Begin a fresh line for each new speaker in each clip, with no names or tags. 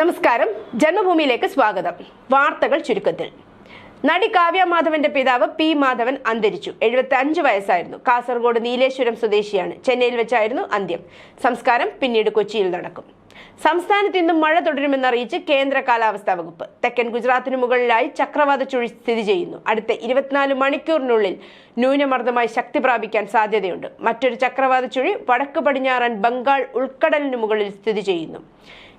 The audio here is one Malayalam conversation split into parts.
നമസ്കാരം. ജന്മഭൂമിയിലേക്ക് സ്വാഗതം. വാർത്തകൾ ചുരുക്കത്തിൽ. നടി കാവ്യ മാധവന്റെ പിതാവ് പി മാധവൻ അന്തരിച്ചു. എഴുപത്തി അഞ്ച് വയസ്സായിരുന്നു. കാസർഗോഡ് നീലേശ്വരം സ്വദേശിയാണ്. ചെന്നൈയിൽ വെച്ചായിരുന്നു അന്ത്യം. സംസ്കാരം പിന്നീട് കൊച്ചിയിൽ നടക്കും. സംസ്ഥാനത്ത് ഇന്നും മഴ തുടരുമെന്നറിയിച്ച് കേന്ദ്ര കാലാവസ്ഥാ വകുപ്പ് തെക്കൻ ഗുജറാത്തിന് മുകളിലായി ചക്രവാത ചുഴി സ്ഥിതി ചെയ്യുന്നു. അടുത്ത ഇരുപത്തിനാല് മണിക്കൂറിനുള്ളിൽ ന്യൂനമർദ്ദമായി ശക്തി പ്രാപിക്കാൻ സാധ്യതയുണ്ട്. മറ്റൊരു ചക്രവാത ചുഴി വടക്ക് പടിഞ്ഞാറൻ ബംഗാൾ ഉൾക്കടലിന് മുകളിൽ സ്ഥിതി ചെയ്യുന്നു.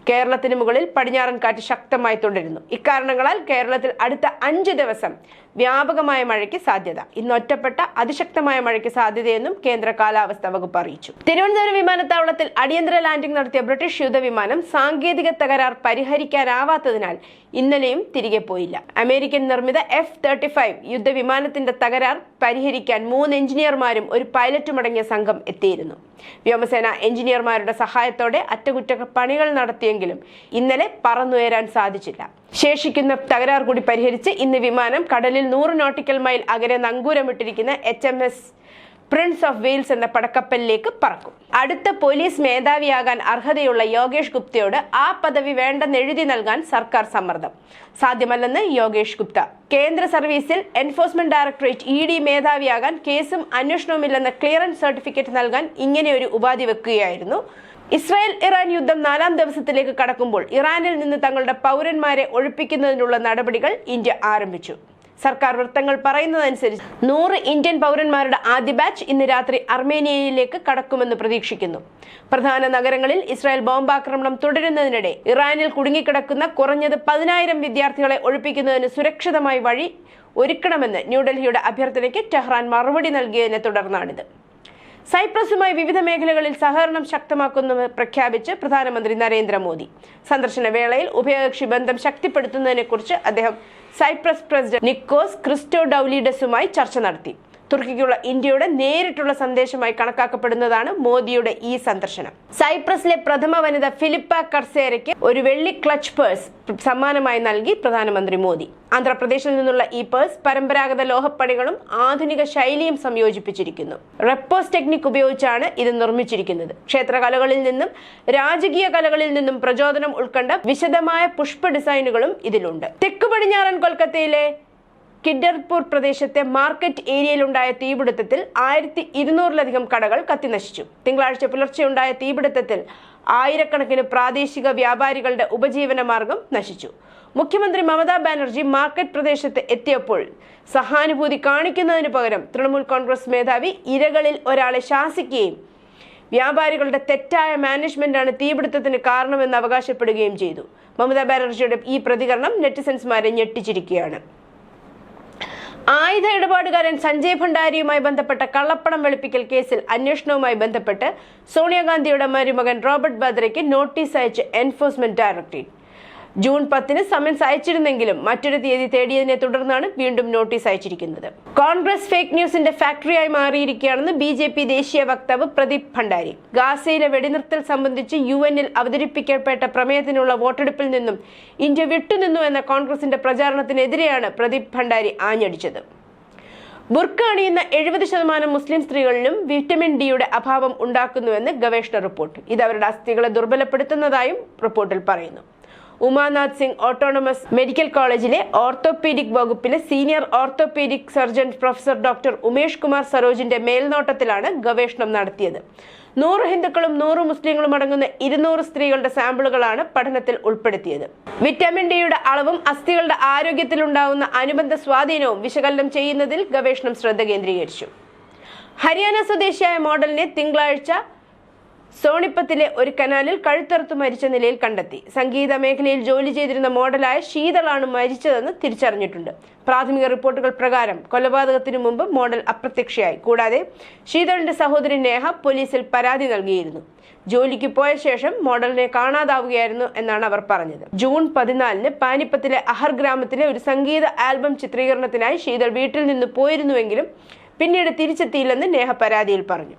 കേരളത്തിന് മുകളിൽ പടിഞ്ഞാറൻ കാറ്റ് ശക്തമായി തുടരുന്നു. ഇക്കാരണങ്ങളാൽ കേരളത്തിൽ അടുത്ത അഞ്ച് ദിവസം വ്യാപകമായ മഴയ്ക്ക് സാധ്യത. ഇന്ന് ഒറ്റപ്പെട്ട അതിശക്തമായ മഴയ്ക്ക് സാധ്യതയെന്നും കേന്ദ്ര കാലാവസ്ഥാ വകുപ്പ് അറിയിച്ചു. തിരുവനന്തപുരം വിമാനത്താവളത്തിൽ അടിയന്തര ലാൻഡിംഗ് നടത്തിയ ബ്രിട്ടീഷ് യുദ്ധവിമാനം സാങ്കേതിക തകരാർ പരിഹരിക്കാനാവാത്തതിനാൽ ഇന്നലെയും തിരികെ പോയില്ല. അമേരിക്കൻ നിർമ്മിത എഫ് തേർട്ടി ഫൈവ് യുദ്ധവിമാനത്തിന്റെ തകരാർ പരിഹരിക്കാൻ മൂന്ന് എഞ്ചിനീയർമാരും ഒരു പൈലറ്റുമടങ്ങിയ സംഘം എത്തിയിരുന്നു. വ്യോമസേന എഞ്ചിനീയർമാരുടെ സഹായത്തോടെ അറ്റകുറ്റപ്പണികൾ നടത്തിയെങ്കിലും ഇന്നലെ പറന്നുയരാൻ സാധിച്ചില്ല. ശേഷിക്കുന്ന തകരാർ കൂടി പരിഹരിച്ച് ഇന്ന് വിമാനം കടലിൽ നൂറ് നോട്ടിക്കൽ മൈൽ അകലെ നങ്കൂരമിട്ടിരിക്കുന്ന H M S Prince of Wales എന്ന പടക്കപ്പലിലേക്ക് പറക്കും. അടുത്ത പോലീസ് മേധാവിയാകാൻ അർഹതയുള്ള യോഗേഷ് ഗുപ്തയോട് ആ പദവി വേണ്ടെന്ന് എഴുതി നൽകാൻ സർക്കാർ സമ്മർദ്ദം. സാധ്യമല്ലെന്ന് യോഗേഷ് ഗുപ്ത. കേന്ദ്ര സർവീസിൽ എൻഫോഴ്സ്മെന്റ് ഡയറക്ടറേറ്റ് ഇ ഡി മേധാവിയാകാൻ കേസും അന്വേഷണവുമില്ലെന്ന ക്ലിയറൻസ് സർട്ടിഫിക്കറ്റ് നൽകാൻ ഇങ്ങനെയൊരു ഉപാധി വെക്കുകയായിരുന്നു. ഇസ്രായേൽ ഇറാൻ യുദ്ധം നാലാം ദിവസത്തിലേക്ക് കടക്കുമ്പോൾ ഇറാനിൽ നിന്ന് തങ്ങളുടെ പൗരന്മാരെ ഒഴിപ്പിക്കുന്നതിനുള്ള നടപടികൾ ഇന്ത്യ ആരംഭിച്ചു. സർക്കാർ വൃത്തങ്ങൾ പറയുന്നതനുസരിച്ച് നൂറ് ഇന്ത്യൻ പൗരന്മാരുടെ ആദ്യ ബാച്ച് ഇന്ന് രാത്രി അർമേനിയയിലേക്ക് കടക്കുമെന്ന് പ്രതീക്ഷിക്കുന്നു. പ്രധാന നഗരങ്ങളിൽ ഇസ്രായേൽ ബോംബാക്രമണം തുടരുന്നതിനിടെ ഇറാനിൽ കുടുങ്ങിക്കിടക്കുന്ന കുറഞ്ഞത് പതിനായിരം വിദ്യാർത്ഥികളെ ഒഴിപ്പിക്കുന്നതിന് സുരക്ഷിതമായി വഴി ഒരുക്കണമെന്ന് ന്യൂഡൽഹിയുടെ അഭ്യർത്ഥനയ്ക്ക് ടെഹ്റാൻ മറുപടി നൽകിയതിനെ തുടർന്നാണിത്. സൈപ്രസുമായി വിവിധ മേഖലകളിൽ സഹകരണം ശക്തമാക്കുമെന്ന് പ്രഖ്യാപിച്ച് പ്രധാനമന്ത്രി നരേന്ദ്രമോദി. സന്ദർശന വേളയിൽ ഉഭയകക്ഷി ബന്ധം ശക്തിപ്പെടുത്തുന്നതിനെക്കുറിച്ച് അദ്ദേഹം സൈപ്രസ് പ്രസിഡന്റ് നിക്കോസ് ക്രിസ്റ്റോ ഡൌലിഡസുമായി ചർച്ച നടത്തി. തുർക്കിക്കുള്ള ഇന്ത്യയുടെ നേരിട്ടുള്ള സന്ദേശമായി കണക്കാക്കപ്പെടുന്നതാണ് മോദിയുടെ ഈ സന്ദർശനം. സൈപ്രസിലെ പ്രഥമ വനിത ഫിലിപ്പ കർസേരയ്ക്ക് ഒരു വെള്ളി ക്ലച്ച് പേഴ്സ് സമ്മാനമായി നൽകി പ്രധാനമന്ത്രി മോദി. ആന്ധ്രാപ്രദേശിൽ നിന്നുള്ള ഈ പേഴ്സ് പരമ്പരാഗത ലോഹപ്പണികളും ആധുനിക ശൈലിയും സംയോജിപ്പിച്ചിരിക്കുന്നു. റെപ്പോസ് ടെക്നിക് ഉപയോഗിച്ചാണ് ഇത് നിർമ്മിച്ചിരിക്കുന്നത്. ക്ഷേത്രകലകളിൽ നിന്നും രാജകീയ കലകളിൽ നിന്നും പ്രചോദനം ഉൾക്കൊണ്ട വിശദമായ പുഷ്പ ഡിസൈനുകളും ഇതിലുണ്ട്. തെക്ക് പടിഞ്ഞാറൻ കൊൽക്കത്തയിലെ കിഡർപൂർ പ്രദേശത്തെ മാർക്കറ്റ് ഏരിയയിലുണ്ടായ തീപിടുത്തത്തിൽ ആയിരത്തി ഇരുന്നൂറിലധികം കടകൾ കത്തിനശിച്ചു. തിങ്കളാഴ്ച പുലർച്ചെയുണ്ടായ തീപിടുത്തത്തിൽ ആയിരക്കണക്കിന് പ്രാദേശിക വ്യാപാരികളുടെ ഉപജീവന മാർഗം നശിച്ചു. മുഖ്യമന്ത്രി മമതാ ബാനർജി മാർക്കറ്റ് പ്രദേശത്ത് എത്തിയപ്പോൾ സഹാനുഭൂതി കാണിക്കുന്നതിന് പകരം തൃണമൂൽ കോൺഗ്രസ് മേധാവി ഇരകളിൽ ഒരാളെ ശാസിക്കുകയും വ്യാപാരികളുടെ തെറ്റായ മാനേജ്മെന്റാണ് തീപിടുത്തത്തിന് കാരണമെന്ന് അവകാശപ്പെടുകയും ചെയ്തു. മമതാ ബാനർജിയുടെ ഈ പ്രതികരണം നെറ്റിസൻസ്മാരെ ഞെട്ടിച്ചിരിക്കുകയാണ്. ആയുധ ഇടപാടുകാരൻ സഞ്ജയ് ഭണ്ഡാരിയുമായി ബന്ധപ്പെട്ട കള്ളപ്പണം വെളുപ്പിക്കൽ കേസിൽ അന്വേഷണവുമായി ബന്ധപ്പെട്ട് സോണിയാഗാന്ധിയുടെ മരുമകൻ റോബർട്ട് ബദ്രയ്ക്ക് നോട്ടീസ് അയച്ച് എൻഫോഴ്സ്മെന്റ് ഡയറക്ടറേറ്റ്. ജൂൺ പത്തിന് സമൻസ് അയച്ചിരുന്നെങ്കിലും മറ്റൊരു തീയതി തേടിയതിനെ തുടർന്നാണ് വീണ്ടും നോട്ടീസ് അയച്ചിരിക്കുന്നത്. കോൺഗ്രസ് ഫേക്ക് ന്യൂസിന്റെ ഫാക്ടറിയായി മാറിയിരിക്കുകയാണെന്ന് ബി ജെ പി ദേശീയ വക്താവ് പ്രദീപ് ഭണ്ഡാരി. ഗാസയിലെ വെടിനിർത്തൽ സംബന്ധിച്ച് യു എന്നിൽ അവതരിപ്പിക്കപ്പെട്ട പ്രമേയത്തിനുള്ള വോട്ടെടുപ്പിൽ നിന്നും ഇന്ത്യ വിട്ടുനിന്നു എന്ന കോൺഗ്രസിന്റെ പ്രചാരണത്തിനെതിരെയാണ് പ്രദീപ് ഭണ്ഡാരി ആഞ്ഞടിച്ചത്. ബുർക്ക അണിയുന്ന എഴുപത് ശതമാനം മുസ്ലിം സ്ത്രീകളിലും വിറ്റമിൻ ഡിയുടെ അഭാവം ഉണ്ടാക്കുന്നുവെന്ന് ഗവേഷണ റിപ്പോർട്ട്. ഇത് അവരുടെ അസ്ഥികളെ ദുർബലപ്പെടുത്തുന്നതായും റിപ്പോർട്ടിൽ പറയുന്നു. ഉമാനാഥ് സിംഗ് ഓട്ടോണമസ് മെഡിക്കൽ കോളേജിലെ ഓർത്തോപീഡിക് വകുപ്പിലെ senior orthopaedic surgeon professor doctor Umesh Kumar സരോജിന്റെ മേൽനോട്ടത്തിലാണ് ഗവേഷണം നടത്തിയത്. നൂറ് ഹിന്ദുക്കളും നൂറ് മുസ്ലിങ്ങളും അടങ്ങുന്ന ഇരുന്നൂറ് സ്ത്രീകളുടെ സാമ്പിളുകളാണ് പഠനത്തിൽ ഉൾപ്പെടുത്തിയത്. വിറ്റാമിൻ ഡിയുടെ അളവും അസ്ഥികളുടെ ആരോഗ്യത്തിലുണ്ടാവുന്ന അനുബന്ധ സ്വാധീനവും വിശകലനം ചെയ്യുന്നതിൽ ഗവേഷണം ശ്രദ്ധ കേന്ദ്രീകരിച്ചു. ഹരിയാന സ്വദേശിയായ മോഡലിനെ തിങ്കളാഴ്ച സോണിപ്പത്തിലെ ഒരു കനാലിൽ കഴുത്തറുത്ത് മരിച്ച നിലയിൽ കണ്ടെത്തി. സംഗീത മേഖലയിൽ ജോലി ചെയ്തിരുന്ന മോഡലായ ശീതളാണ് മരിച്ചതെന്ന് തിരിച്ചറിഞ്ഞിട്ടുണ്ട്. പ്രാഥമിക റിപ്പോർട്ടുകൾ പ്രകാരം കൊലപാതകത്തിനു മുമ്പ് മോഡൽ അപ്രത്യക്ഷയായി. കൂടാതെ ശീതളിന്റെ സഹോദരി നേഹ പോലീസിൽ പരാതി നൽകിയിരുന്നു. ജോലിക്ക് പോയ ശേഷം മോഡലിനെ കാണാതാവുകയായിരുന്നു എന്നാണ് അവർ പറഞ്ഞത്. ജൂൺ പതിനാലിന് പാനിപ്പത്തിലെ അഹർ ഗ്രാമത്തിലെ ഒരു സംഗീത ആൽബം ചിത്രീകരണത്തിനായി ശീതൾ വീട്ടിൽ നിന്ന് പോയിരുന്നുവെങ്കിലും പിന്നീട് തിരിച്ചെത്തിയില്ലെന്ന് നേഹ പരാതിയിൽ പറഞ്ഞു.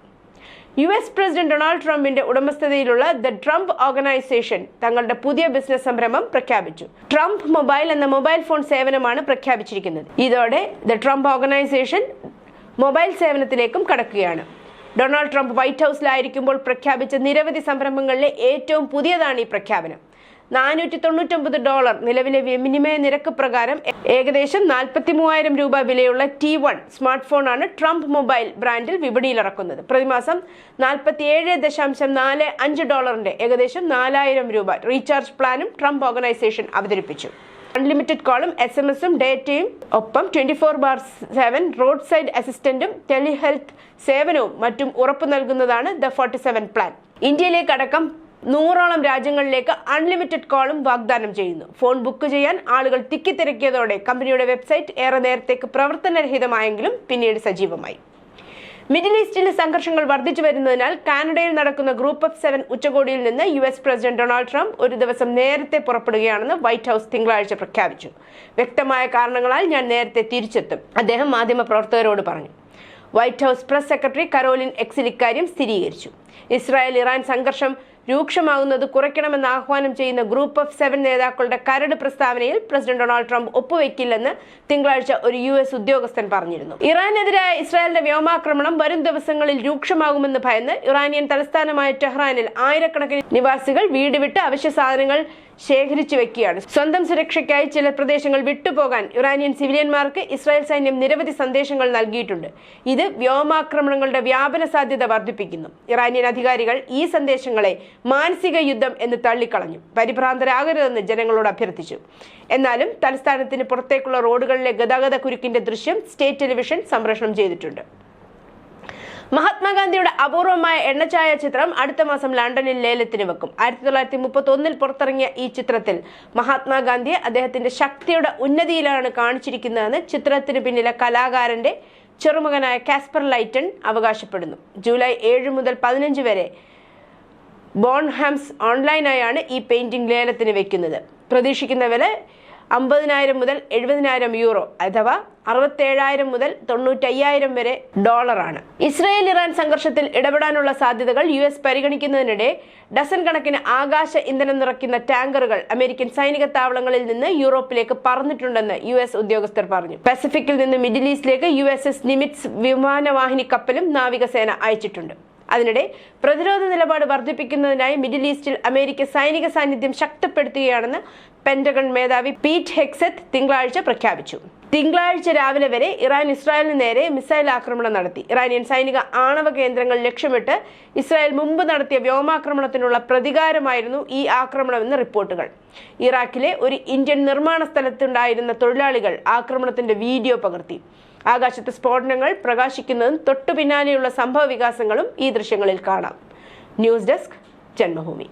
യു എസ് പ്രസിഡന്റ് ഡൊണാൾഡ് ട്രംപിന്റെ ഉടമസ്ഥതയിലുള്ള ദ ട്രംപ് ഓർഗനൈസേഷൻ തങ്ങളുടെ പുതിയ ബിസിനസ് സംരംഭം പ്രഖ്യാപിച്ചു. ട്രംപ് മൊബൈൽ എന്ന മൊബൈൽ ഫോൺ സേവനമാണ് പ്രഖ്യാപിച്ചിരിക്കുന്നത്. ഇതോടെ ദ ട്രംപ് ഓർഗനൈസേഷൻ മൊബൈൽ സേവനത്തിലേക്കും കടക്കുകയാണ്. ഡൊണാൾഡ് ട്രംപ് വൈറ്റ് ഹൗസിലായിരിക്കുമ്പോൾ പ്രഖ്യാപിച്ച നിരവധി സംരംഭങ്ങളിലെ ഏറ്റവും പുതിയതാണ് ഈ പ്രഖ്യാപനം. നാനൂറ്റി തൊണ്ണൂറ്റൊമ്പത് ഡോളർ നിലവിലെ വിനിമയ നിരക്ക് പ്രകാരം ഏകദേശം നാൽപ്പത്തി മൂവായിരം രൂപ വിലയുള്ള ടി വൺ സ്മാർട്ട് ഫോണാണ് ട്രംപ് മൊബൈൽ ബ്രാൻഡിൽ വിപണിയിലിറക്കുന്നത്. പ്രതിമാസം നാൽപ്പത്തിയേഴ് ദശാംശം നാല് അഞ്ച് ഡോളറിന്റെ ഏകദേശം നാലായിരം രൂപ റീചാർജ് പ്ലാനും ട്രംപ് ഓർഗനൈസേഷൻ അവതരിപ്പിച്ചു. അൺലിമിറ്റഡ് കോളും എസ് എം എസും ഡേറ്റയും ഒപ്പം twenty four bar seven roadside അസിസ്റ്റന്റും telehealth സേവനവും മറ്റും ഉറപ്പു നൽകുന്നതാണ് ദ ഫോർട്ടി സെവൻ പ്ലാൻ. ഇന്ത്യയിലേക്കടക്കം നൂറോളം രാജ്യങ്ങളിലേക്ക് അൺലിമിറ്റഡ് കോളും വാഗ്ദാനം ചെയ്യുന്നു. ഫോൺ ബുക്ക് ചെയ്യാൻ ആളുകൾ തിക്കിത്തിരക്കിയതോടെ കമ്പനിയുടെ വെബ്സൈറ്റ് ഏറെ നേരത്തേക്ക് പ്രവർത്തനരഹിതമായെങ്കിലും പിന്നീട് സജീവമായി. മിഡിൽ ഈസ്റ്റിലെ സംഘർഷങ്ങൾ വർദ്ധിച്ചു വരുന്നതിനാൽ കാനഡയിൽ നടക്കുന്ന ഗ്രൂപ്പ് ഓഫ് സെവൻ ഉച്ചകോടിയിൽ നിന്ന് U S president Donald Trump ഒരു ദിവസം നേരത്തെ പുറപ്പെടുകയാണെന്ന് വൈറ്റ് ഹൌസ് തിങ്കളാഴ്ച പ്രഖ്യാപിച്ചു. വ്യക്തമായ കാരണങ്ങളാൽ ഞാൻ നേരത്തെ തിരിച്ചെത്തും അദ്ദേഹം മാധ്യമപ്രവർത്തകരോട് പറഞ്ഞു. White House press secretary Karoline എക്സിൽ ഇക്കാര്യം സ്ഥിരീകരിച്ചു. ഇസ്രായേൽ ഇറാൻ സംഘർഷം രൂക്ഷമാകുന്നത് കുറയ്ക്കണമെന്ന് ആഹ്വാനം ചെയ്യുന്ന ഗ്രൂപ്പ് ഓഫ് സെവൻ നേതാക്കളുടെ കരട് പ്രസ്താവനയിൽ പ്രസിഡന്റ് ഡൊണാൾഡ് ട്രംപ് ഒപ്പുവെക്കില്ലെന്ന് തിങ്കളാഴ്ച ഒരു യു എസ് ഉദ്യോഗസ്ഥൻ പറഞ്ഞിരുന്നു. ഇറാനെതിരായ ഇസ്രായേലിന്റെ വ്യോമാക്രമണം വരും ദിവസങ്ങളിൽ രൂക്ഷമാകുമെന്ന് ഭയന്ന് ഇറാനിയൻ തലസ്ഥാനമായ ടെഹ്റാനിൽ ആയിരക്കണക്കിന് നിവാസികൾ വീട് വിട്ട് അവശ്യ സാധനങ്ങൾ ശേഖരിച്ചു വെക്കുകയാണ്. സ്വന്തം സുരക്ഷയ്ക്കായി ചില പ്രദേശങ്ങൾ വിട്ടുപോകാൻ ഇറാനിയൻ സിവിലിയന്മാർക്ക് ഇസ്രായേൽ സൈന്യം നിരവധി സന്ദേശങ്ങൾ നൽകിയിട്ടുണ്ട്. ഇത് വ്യോമാക്രമണങ്ങളുടെ വ്യാപന സാധ്യത വർദ്ധിപ്പിക്കുന്നു. ഇറാനിയൻ അധികാരികൾ ഈ സന്ദേശങ്ങളെ മാനസിക യുദ്ധം എന്ന് തള്ളിക്കളഞ്ഞു. പരിഭ്രാന്തരാകരുതെന്ന് ജനങ്ങളോട് അഭ്യർത്ഥിച്ചു. എന്നാലും തലസ്ഥാനത്തിന് പുറത്തേക്കുള്ള റോഡുകളിലെ ഗതാഗത കുരുക്കിന്റെ ദൃശ്യം സ്റ്റേറ്റ് ടെലിവിഷൻ സംപ്രേഷണം ചെയ്തിട്ടുണ്ട്. മഹാത്മാഗാന്ധിയുടെ അപൂർവമായ എണ്ണച്ചായ ചിത്രം അടുത്ത മാസം ലണ്ടനിൽ ലേലത്തിന് വെക്കും. ആയിരത്തി തൊള്ളായിരത്തി മുപ്പത്തി ഒന്നിൽ പുറത്തിറങ്ങിയ ഈ ചിത്രത്തിൽ മഹാത്മാഗാന്ധിയെ അദ്ദേഹത്തിന്റെ ശക്തിയുടെ ഉന്നതിയിലാണ് കാണിച്ചിരിക്കുന്നതെന്ന് ചിത്രത്തിന് പിന്നിലെ കലാകാരന്റെ ചെറുമകനായ കാസ്പർ ലൈറ്റൺ അവകാശപ്പെടുന്നു. ജൂലൈ ഏഴ് മുതൽ പതിനഞ്ച് വരെ ബോൺഹാംസ് ഓൺലൈനായാണ് ഈ പെയിന്റിംഗ് ലേലത്തിന് വെക്കുന്നത്. പ്രതീക്ഷിക്കുന്ന വില അമ്പതിനായിരം മുതൽ എഴുപതിനായിരം യൂറോ അഥവാ അറുപത്തേഴായിരം മുതൽ തൊണ്ണൂറ്റയ്യായിരം വരെ ഡോളറാണ്. ഇസ്രായേൽ ഇറാൻ സംഘർഷത്തിൽ ഇടപെടാനുള്ള സാധ്യതകൾ യു എസ് പരിഗണിക്കുന്നതിനിടെ ഡസൻ കണക്കിന് ആകാശ ഇന്ധനം നിറയ്ക്കുന്ന ടാങ്കറുകൾ അമേരിക്കൻ സൈനിക താവളങ്ങളിൽ നിന്ന് യൂറോപ്പിലേക്ക് പറന്നിട്ടുണ്ടെന്ന് യു എസ് ഉദ്യോഗസ്ഥർ പറഞ്ഞു. പസഫിക്കിൽ നിന്ന് മിഡിൽ ഈസ്റ്റിലേക്ക് യു എസ് എസ് നിമിറ്റ്സ് വിമാനവാഹിനി കപ്പലും നാവികസേന അയച്ചിട്ടുണ്ട്. അതിനിടെ പ്രതിരോധ നിലപാട് വർദ്ധിപ്പിക്കുന്നതിനായി മിഡിൽ ഈസ്റ്റിൽ അമേരിക്ക സൈനിക സാന്നിധ്യം ശക്തിപ്പെടുത്തുകയാണെന്ന് പെന്റഗൺ മേധാവി പീറ്റ് ഹെക്സത്ത് തിങ്കളാഴ്ച പ്രഖ്യാപിച്ചു. തിങ്കളാഴ്ച രാവിലെ വരെ ഇറാൻ ഇസ്രായേലിന് നേരെ മിസൈൽ ആക്രമണം നടത്തി. ഇറാനിയൻ സൈനിക ആണവ കേന്ദ്രങ്ങൾ ലക്ഷ്യമിട്ട് ഇസ്രായേൽ മുമ്പ് നടത്തിയ വ്യോമാക്രമണത്തിനുള്ള പ്രതികാരമായിരുന്നു ഈ ആക്രമണമെന്ന് റിപ്പോർട്ടുകൾ. ഇറാഖിലെ ഒരു ഇന്ത്യൻ നിർമ്മാണ സ്ഥലത്തുണ്ടായിരുന്ന തൊഴിലാളികൾ ആക്രമണത്തിന്റെ വീഡിയോ പകർത്തി. ആകാശത്ത് സ്ഫോടനങ്ങൾ പ്രകാശിക്കുന്നതും തൊട്ടു പിന്നാലെയുള്ള സംഭവ വികാസങ്ങളും ഈ ദൃശ്യങ്ങളിൽ കാണാം. News desk Janmabhumi.